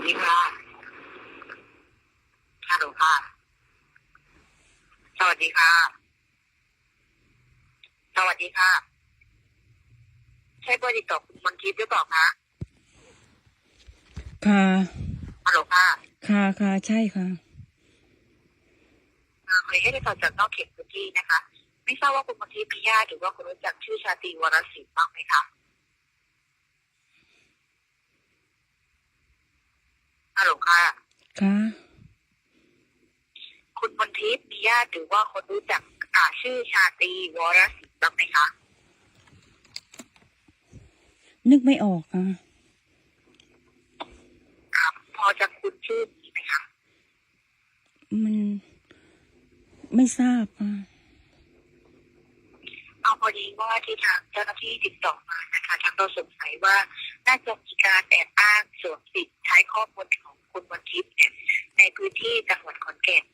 สดีค่ะฮัลโหลค่ะ สวัสดีค่ะ สวัสดีค่ะ ใช่เบอร์ติดต่อคุณมนทิพย์หรือเปล่าคะ ค่ะ ฮัลโหลค่ะ ค่ะค่ะใช่ค่ะอ่าเคยให้ติดต่อจากนอกเขตพื้นที่นะคะ ไม่ทราบว่าคุณมนทิพย์มีญาติหรือว่าคุณรู้จักชื่อชาตรีวรศิลป์บ้างไหมคะ ลโหลค่ะค่ะคุณมนทิพย์มีญาติหรือว่าคนรู้จักอ่าชื่อชาตรีวรศิลป์บ้างไหมคะ นึกไม่ออกค่ะครับพอจะคุณชื่อมีไหมคะมันไม่ทราบค่ะเอาพอดีว่าที่ทางเจ้าหน้าที่ติดต่อมานะคะทางเราสงสัยว่าน่าจะมีการแอบอ้างสวมสิทธิ์ใช้ข้อมูลของ คุณมนทิพย์เนี่ยในพื้นที่จังหวัดขอนแก่น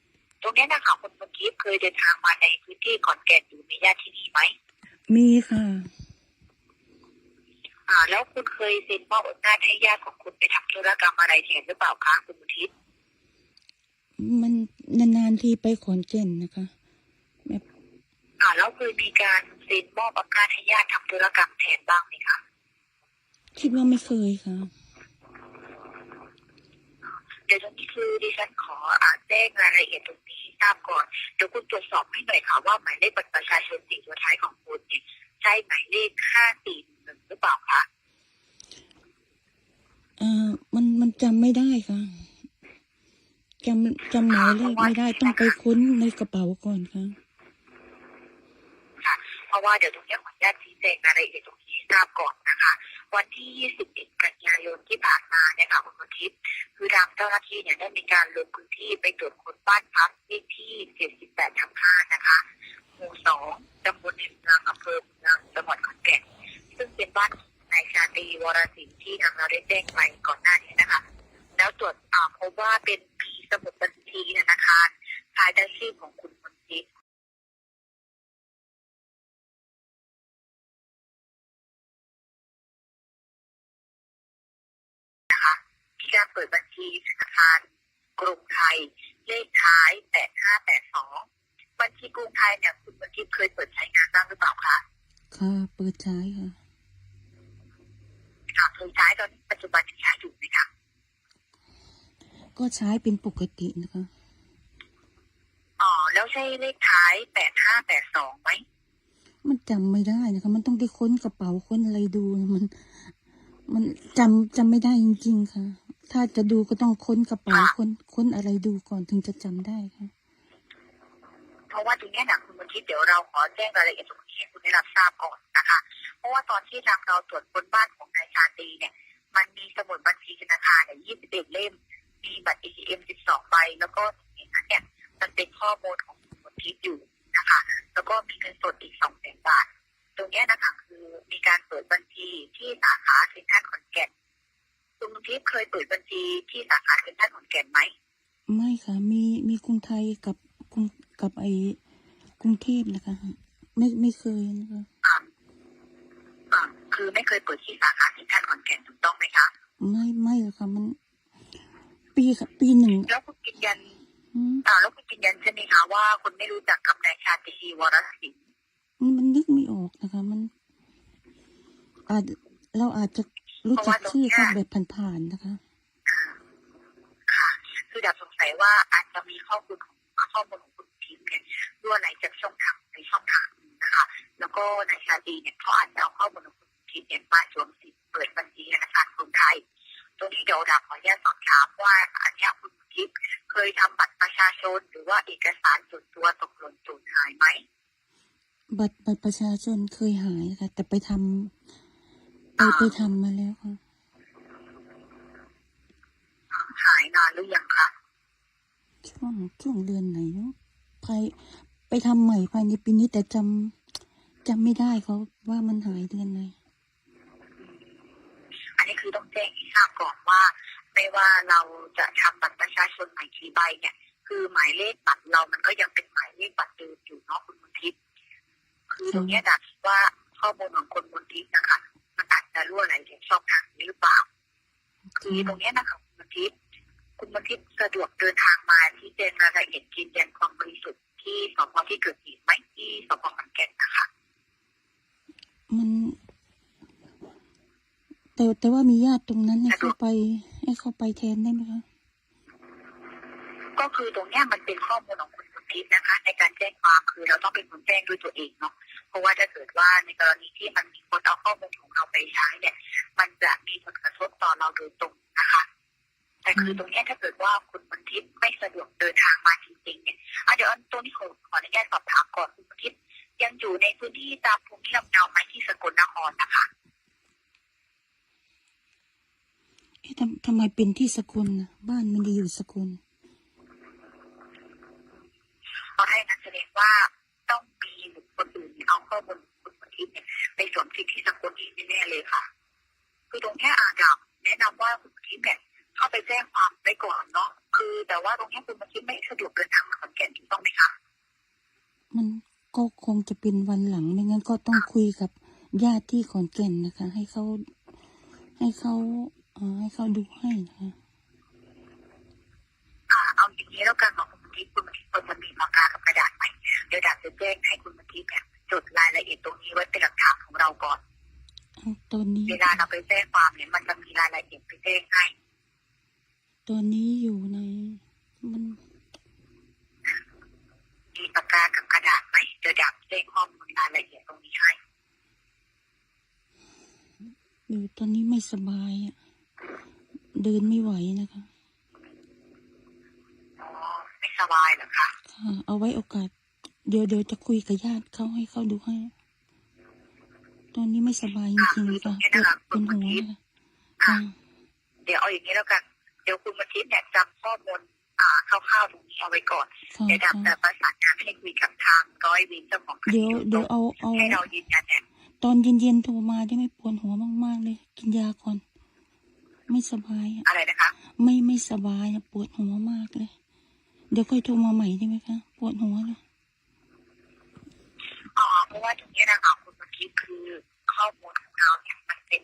ตรงเนี้ยนะคะคุณมนทิพย์เคยเดินทางมาในพื้นที่ขอนแก่นหรือมีญาติที่นี่ไหม มีค่ะ อ่า แล้วคุณเคยเซ็นมอบอำนาจให้ญาติของคุณไปทำธุรกรรมอะไรแทนหรือเปล่าคะคุณมนทิพย์มันนานๆทีไปขอนแก่นนะคะแบบอ่าแล้วเคยมีการเซ็นมอบอำนาจให้ญาติทำธุรกรรมแทนบ้างไหมคะคิดว่าไม่เคยค่ะ เดี๋ยวตรงนี้คือดิฉันขออ่านแจ้งรายละเอียดตรงนี้ให้ทราบก่อนเดี๋ยวคุณตรวจสอบให้หน่อยค่ะว่าหมายเลขบัตรประชาชนสี่ตัวท้ายของคุณเนี่ยใช่หมายเลขห้าสี่หนึ่งหรือเปล่าคะอ่ามันมันจำไม่ได้ค่ะจำจำหมายเลขไม่ได้ต้องไปค้นในกระเป๋าก่อนค่ะค่ะเพราะว่าเดี๋ยวตรงนี้ขออนุญาตชี้แจงรายละเอียดตรงนี้ให้ทราบก่อนนะคะ วันที่ 21กันยายนที่ผ่านมาเนี่ยค่ะคุณมนทิพย์คือทางเจ้าหน้าที่เนี่ยได้มีการลงพื้นที่ไปตรวจค้นบ้านพักเลขที่ 78ทับ5นะคะหมู่สองตำบลในเมืองอำเภอเมืองจังหวัดขอนแก่นซึ่งเป็นบ้านนายชาตรีวรศิลป์ที่ทางเราได้แจ้งไปก่อนหน้านี้นะคะ แล้วตรวจอ่าพบว่าเป็นมีสมุดบัญชีธนาคารภายใต้ชื่อของคุณมนทิพย์ ที่การเปิดบัญชีธนาคารกรุงไทย เลขท้าย8582บัญชีกรุงไทยเนี่ยคุณมนทิพย์เคยเปิดใช้งานบ้างหรือเปล่าคะค่ะเปิดใช้ค่ะค่ะเคยใช้ตอนนี้ปัจจุบันยังใช้อยู่ไหมคะก็ใช้เป็นปกตินะคะอ๋อแล้วใช่เลขท้ายแปดห้าแปดสองไหมมันจำไม่ได้นะคะ มันต้องไปค้นกระเป๋าค้นอะไรดูนะมัน มันจำจำไม่ได้จริง ๆ ค่ะ ถ้าจะดูก็ต้องค้นกระเป๋าค้นค้นอะไรดูก่อนถึงจะจำได้ค่ะเพราะว่าตรงเนี้ยนะคุณมนทิพย์เดี๋ยวเราขอแจ้งรายละเอียดตรงนี้ให้คุณได้รับทราบก่อนนะคะ เพราะว่าตอนที่ทางเราตรวจค้นบ้านของนายชาตรีเนี่ย มันมีสมุดบัญชีธนาคารเนี่ยยี่สิบเอ็ดเล่ม มีบัตร ATM สิบสองใบแล้วก็ในนั้นเนี่ยมันเป็นข้อมูลของคุณมนทิพย์อยู่นะคะ แล้วก็มีเงินสดอีกสองแสนบาท ตรงเนี้ยนะคะคือมีการเปิดบัญชีที่สาขาเซ็นทรัลขอนแก่น คุณมนทิพย์เคยเปิดบัญชีที่สาขาเซ็นทรัลขอนแก่นไหม ไม่ค่ะ มีมีกรุงไทยกับกรุงกับไอกรุงเทพนะคะ ไม่ไม่เคยนะคะอ่าอ่าคือไม่เคยเปิดที่สาขาเซ็นทรัลขอนแก่นถูกต้องไหมคะ ไม่ไม่หรอกค่ะมัน ปีค่ะปีหนึ่งแล้วคุณยืนยันอืมอ่าแล้วคุณยืนยันใช่ไหมคะว่าคุณไม่รู้จักกับนายชาตรีวรศิลป์มันนึกไม่ออกนะคะ มัน อาจเราอาจจะ รู้จักชื่อเขาแบบผ่านๆนะคะอ่าค่ะ คือดับสงสัยว่าอาจจะมีข้อมูลของข้อมูลของคุณทีมเนี่ยรั่วไหลจากช่องทางในช่องทางหนึ่งนะคะ แล้วก็นายชาตรีเนี่ยเขาอาจจะเอาข้อมูลของคุณทีมเนี่ยมาสวมสิทธิ์เปิดบัญชีธนาคารกรุงไทยตรงนี้เดี๋ยวดับขออนุญาตสอบถามว่าอันเนี้ยคุณทิพย์เคยทำบัตรประชาชนหรือว่าเอกสารส่วนตัวตกหล่นสูญหายไหมบัตรบัตรประชาชนเคยหายนะคะแต่ไปทำ ไปไปทำมาแล้วค่ะ หายนานหรือยังคะช่วงช่วงเดือนไหนเนาะภายไปทำใหม่ภายในปีนี้แต่จำจำไม่ได้เขาว่ามันหายเดือนไหน อันนี้คือต้องแจ้งให้ทราบก่อนว่า ไม่ว่าเราจะทำบัตรประชาชนใหม่กี่ใบเนี่ย คือหมายเลขบัตรเรามันก็ยังเป็นหมายเลขบัตรเดิมอยู่เนาะคุณมนทิพย์คือตรงเนี้ยดับว่าข้อมูลของคนมนทิพย์นะคะ มันอาจจะรั่วไหลจากช่องทางนี้หรือเปล่าคือตรงเนี้ยนะคะคุณมนทิพย์บันทิพย์สะดวกเดินทางมาที่เจนรายละเอียดยืนยันความบริสุทธิ์ที่สพที่เกิดเหตุไหมที่สพขอนแก่นนะคะมันแต่แต่ว่ามีญาติตรงนั้นให้เข้าไปให้เข้าไปแทนได้ไหมคะก็คือตรงเนี้ยมันเป็นข้อมูลของ คุณบุญทิพย์นะคะ ในการแจ้งความคือเราต้องเป็นคนแจ้งด้วยตัวเองเนาะเพราะว่าถ้าเกิดว่าในกรณีที่มันมีคนเอาข้อมูลของเราไปใช้เนี่ย มันจะมีผลกระทบต่อเราโดยตรงนะคะ แต่คือตรงนี้ถ้าเกิดว่าคุณบุญทิพย์ไม่สะดวกเดินทางมาจริงๆเนี่ยอะเดี๋ยวอันตัวนี้ขอขออนุญาตสอบถามก่อนคุณบุญทิพย์ยังอยู่ในพื้นที่ตามภูมิลำเนาไหมที่สกลนครนะคะเอ๊ะทำทำไมเป็นที่สกุลน่ะบ้านมันจะอยู่สกุล เพราะให้นั้นแสดงว่าต้องมีบุคคลอื่นเอาข้อมูลของคุณบุญทิพย์เนี่ยไปสวมสิทธิที่สกลนี้แน่ๆเลยค่ะ คือตรงเนี้ยอาจจะแนะนำว่าคุณบุญทิพย์เนี่ยเข้าไปแจ้งความไว้ก่อนเนาะคือ แต่ว่าตรงเนี้ยคุณบุญทิพย์ไม่สะดวกเดินทางมาขอนแก่นถูกต้องไหมคะมันก็คงจะเป็นวันหลังไม่งั้นก็ต้องคุยกับญาติที่ขอนแก่นนะคะ ให้เขาให้เขาเอ่อให้เขาดูให้นะคะอ่าเอาอย่างนี้แล้วกันของคุณบุญทิพย์คุณบุญทิพย์ควรจะมีปากกากับกระดาษไหมเดี๋ยวดาบจะแจ้งให้คุณบุญทิพย์เนี่ยจดรายละเอียดตรงนี้ไว้เป็นหลักฐานของเราก่อน เอาตอนนี้ เวลาเราไปแจ้งความเนี่ยมันจะมีรายละเอียดไปแจ้งให้ ตอนนี้อยู่ในมัน มีปากกากับกระดาษไหมเดี๋ยวดาบแจ้งข้อมูลรายละเอียดตรงนี้ให้อยู่ตอนนี้ไม่สบายอะ เดินไม่ไหวนะคะอ๋อไม่สบายเหรอคะค่ะ เอาไว้โอกาส เดี๋ยวเดี๋ยวจะคุยกับญาติเขาให้เขาดูให้ ตอนนี้ไม่สบายจริงๆค่ะปวดเป็นหัวนะคะค่ะ เดี๋ยวเอาอย่างนี้แล้วกัน เดี๋ยวคุณมาทิพย์เนี่ยจำข้อมูลอ่าคร่าวๆตรงนี้เอาไว้ก่อนค่ะเดี๋ยวดับจะค่ะประสานงานให้คุยกับทางร้อยวินเจ้าของคเดี๋ดียวโดยตเดี๋รยวงเอาเอาให้เรายืนยันเนี่ยตอนเย็นๆโทรมาได้ไหมปวดหัวมากๆเลย กินยาก่อน ไม่สบายอะอะไรนะคะ ไม่ไม่สบายอะปวดหัวมากเลย เดี๋ยวค่อยโทรมาใหม่ได้ไหมคะปวดหัวเลยอ๋อเพราะว่าตรงนี้นะคะคุณมาทิพย์คือข้อมูลของเราเนี่ยมันเป็น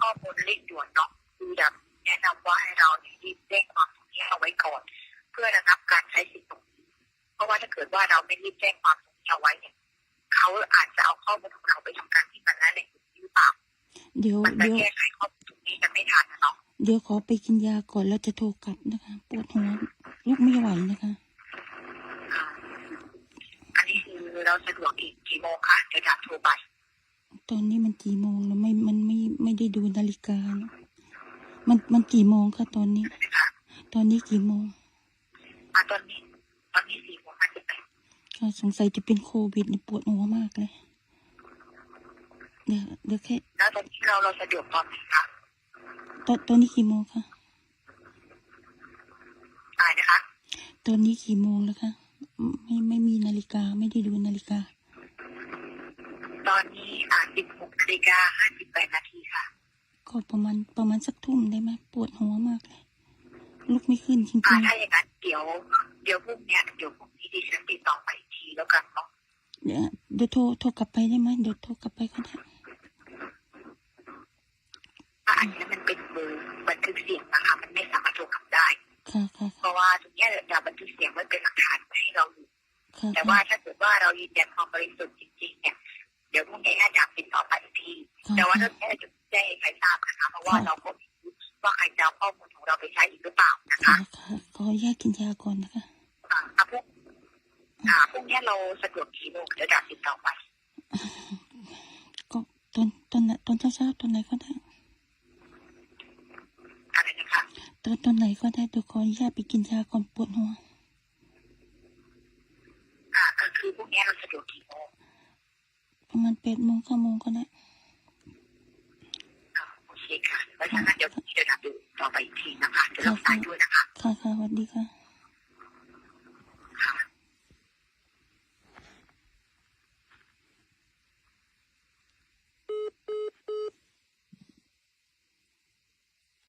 ข้อมูลเร่งด่วนเนาะคือแบบแนะนำว่าให้เราเนี่ยรีบแจ้งความตรงนี้เอาไว้ก่อนเพื่อระงับการใช้สิทธิ์ตรงนี้เพราะว่าถ้าเกิดว่าเราไม่รีบแจ้งความตรงนี้เอาไว้เนี่ยเขาอาจจะเอาข้อมูลของเราไปทำการที่มันละเลยหรือเปล่าเดี๋ยวมันจะเดี๋ยวแก้ไขข้อมูลตรงนี้กันไม่ทันนะเนาะเดี๋ยวขอไปกินยาก่อนแล้วจะโทรกลับนะคะปวดหัวลุกไม่ไหวนะคะอ่าอันนี้คือเราสะดวกอีกกี่โมงคะเดี๋ยวจะโทรไปตอนนี้มันกี่โมงแล้วไม่ มันไม่ ไม่ได้ดูนาฬิกานะมัน มันกี่โมงคะตอนนี้นะคะตอนนี้กี่โมง อ่าตอนนี้ตอนนี้สี่โมงห้าสิบแปดค่ะสงสัยจะเป็นโควิดนี่ปวดหัวมากเลยเดี๋ยวเดี๋ยวแค่แล้วตอนนี้เราเราสะดวกตอนไหนคะตอนตอนนี้กี่โมงคะอะไรนะคะ ตอนนี้กี่โมงแล้วคะไม่ไม่มีนาฬิกาไม่ได้ดูนาฬิกา ตอนนี้อ่าสิบหกนาฬิกาห้าสิบแปดนาทีค่ะ ก็ประมาณประมาณสักทุ่มได้ไหมปวดหัวมากเลยลุกไม่ขึ้นจริอ่างถ้าอย่างนั้นเดี๋ยว เดี๋ยวพรุ่งเนี้ยเดี๋ยวพรุ่งนี้ดิฉันติดต่อไปอีกทีแล้วกันเนาะๆเดี๋ยวเดี๋ยวโทรโทรกลับไปได้ไหมเดี๋ยวโทรกลับไปก็ได้อ่าอันนี้มันเป็นเบอร์บันทึกเสียงนะคะ มันไม่สามารถโทรกลับได้ ค่ะค่ะเพราะว่าตรงเนี้ยเราบันทึกเสียงไว้เป็นหลักฐานไว้ให้เราอยู่ค่ะแต่ว่าถ้าเกิดว่าเรายืนยันความบริสุทธิ์จริงๆเนี่ยเดี๋ยวพรุ่งนี้อาจจะติดต่อไปอีกทีค่ะแต่ว่าค่ะเรื่องนี้จะแจ้งให้ใครทราบนะคะเพราะว่าเราก็ ขออนุญาตกินยาก่อนนะคะอ่าอะพวกอ่าพรุ่งนี้เราสะดวกกี่โมงเดี๋ยวจะติดต่อไป ก็ตอนตอนไหนตอนเช้าเช้าๆตอนไหนก็ได้อะไรนะคะตอนตอนไหนก็ได้เดี๋ยวขออนุญาตไปกินยาก่อนปวดหัวอ่าก็คือพรุ่งนี้เราสะดวกกี่โมงประมาณแปดโมงเก้าโมงก็ได้อ่าโอเคค่ะแล้วฉะนั้นเดี๋ยวพรุ่งนี้เดี๋ยวจะดูต่อไปอีกทีนะคะเดี๋ยวเราสาย ด้ว